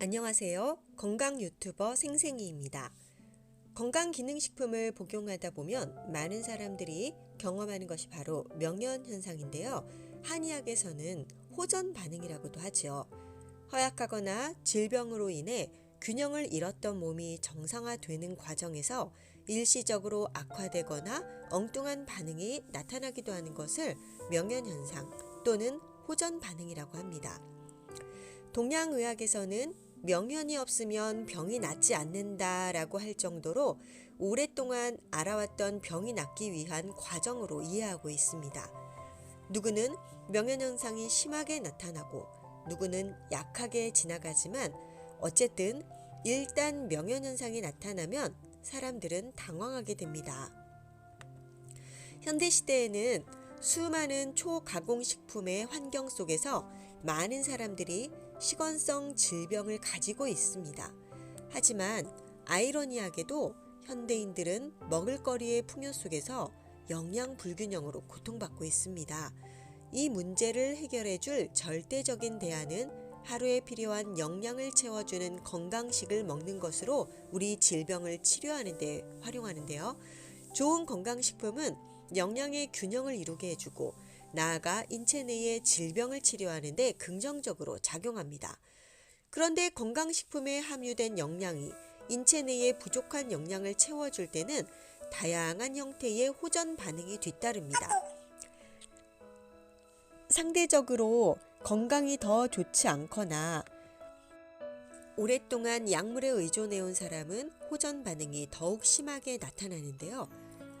안녕하세요. 건강 유튜버 생생이입니다. 건강기능식품을 복용하다 보면 많은 사람들이 경험하는 것이 바로 명현 현상인데요. 한의학에서는 호전 반응이라고도 하죠. 허약하거나 질병으로 인해 균형을 잃었던 몸이 정상화되는 과정에서 일시적으로 악화되거나 엉뚱한 반응이 나타나기도 하는 것을 명현 현상 또는 호전 반응이라고 합니다. 동양의학에서는 명현이 없으면 병이 낫지 않는다라고 할 정도로 오랫동안 알아왔던 병이 낫기 위한 과정으로 이해하고 있습니다. 누구는 명현 현상이 심하게 나타나고 누구는 약하게 지나가지만 어쨌든 일단 명현 현상이 나타나면 사람들은 당황하게 됩니다. 현대 시대에는 수많은 초가공식품의 환경 속에서 많은 사람들이 식원성 질병을 가지고 있습니다. 하지만 아이러니하게도 현대인들은 먹을거리의 풍요 속에서 영양 불균형으로 고통받고 있습니다. 이 문제를 해결해 줄 절대적인 대안은 하루에 필요한 영양을 채워주는 건강식을 먹는 것으로 우리 질병을 치료하는 데 활용하는데요. 좋은 건강식품은 영양의 균형을 이루게 해주고 나아가 인체 내의 질병을 치료하는 데 긍정적으로 작용합니다. 그런데 건강식품에 함유된 영양이 인체 내에 부족한 영양을 채워줄 때는 다양한 형태의 호전 반응이 뒤따릅니다. 상대적으로 건강이 더 좋지 않거나 오랫동안 약물에 의존해온 사람은 호전 반응이 더욱 심하게 나타나는데요.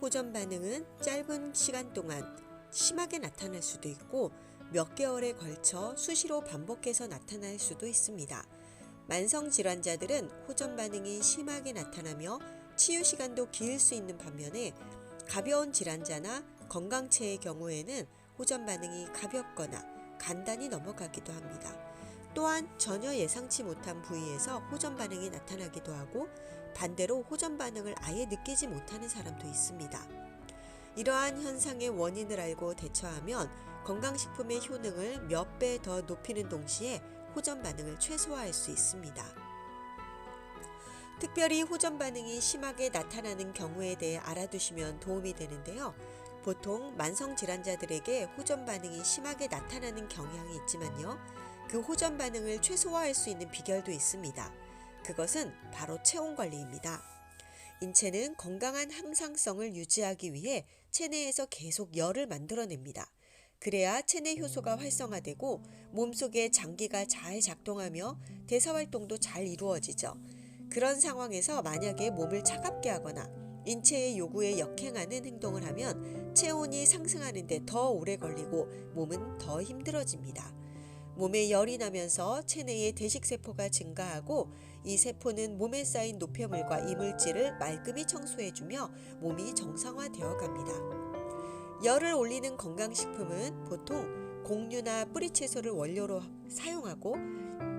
호전 반응은 짧은 시간 동안 심하게 나타날 수도 있고 몇 개월에 걸쳐 수시로 반복해서 나타날 수도 있습니다. 만성 질환자들은 호전 반응이 심하게 나타나며 치유 시간도 길 수 있는 반면에 가벼운 질환자나 건강체의 경우에는 호전 반응이 가볍거나 간단히 넘어가기도 합니다. 또한 전혀 예상치 못한 부위에서 호전 반응이 나타나기도 하고 반대로 호전 반응을 아예 느끼지 못하는 사람도 있습니다. 이러한 현상의 원인을 알고 대처하면 건강식품의 효능을 몇 배 더 높이는 동시에 호전 반응을 최소화할 수 있습니다. 특별히 호전 반응이 심하게 나타나는 경우에 대해 알아두시면 도움이 되는데요. 보통 만성 질환자들에게 호전 반응이 심하게 나타나는 경향이 있지만요. 그 호전 반응을 최소화할 수 있는 비결도 있습니다. 그것은 바로 체온 관리입니다. 인체는 건강한 항상성을 유지하기 위해 체내에서 계속 열을 만들어냅니다. 그래야 체내 효소가 활성화되고 몸속의 장기가 잘 작동하며 대사 활동도 잘 이루어지죠. 그런 상황에서 만약에 몸을 차갑게 하거나 인체의 요구에 역행하는 행동을 하면 체온이 상승하는데 더 오래 걸리고 몸은 더 힘들어집니다. 몸에 열이 나면서 체내의 대식세포가 증가하고 이 세포는 몸에 쌓인 노폐물과 이물질을 말끔히 청소해주며 몸이 정상화되어 갑니다. 열을 올리는 건강식품은 보통 곡류나 뿌리채소를 원료로 사용하고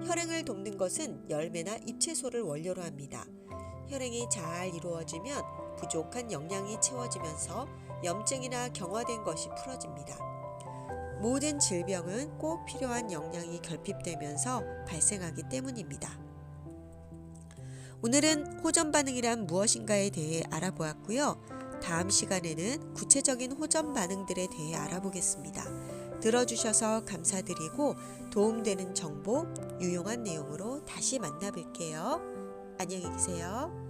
혈행을 돕는 것은 열매나 잎채소를 원료로 합니다. 혈행이 잘 이루어지면 부족한 영양이 채워지면서 염증이나 경화된 것이 풀어집니다. 모든 질병은 꼭 필요한 영양이 결핍되면서 발생하기 때문입니다. 오늘은 호전 반응이란 무엇인가에 대해 알아보았고요. 다음 시간에는 구체적인 호전 반응들에 대해 알아보겠습니다. 들어주셔서 감사드리고 도움되는 정보, 유용한 내용으로 다시 만나뵐게요. 안녕히 계세요.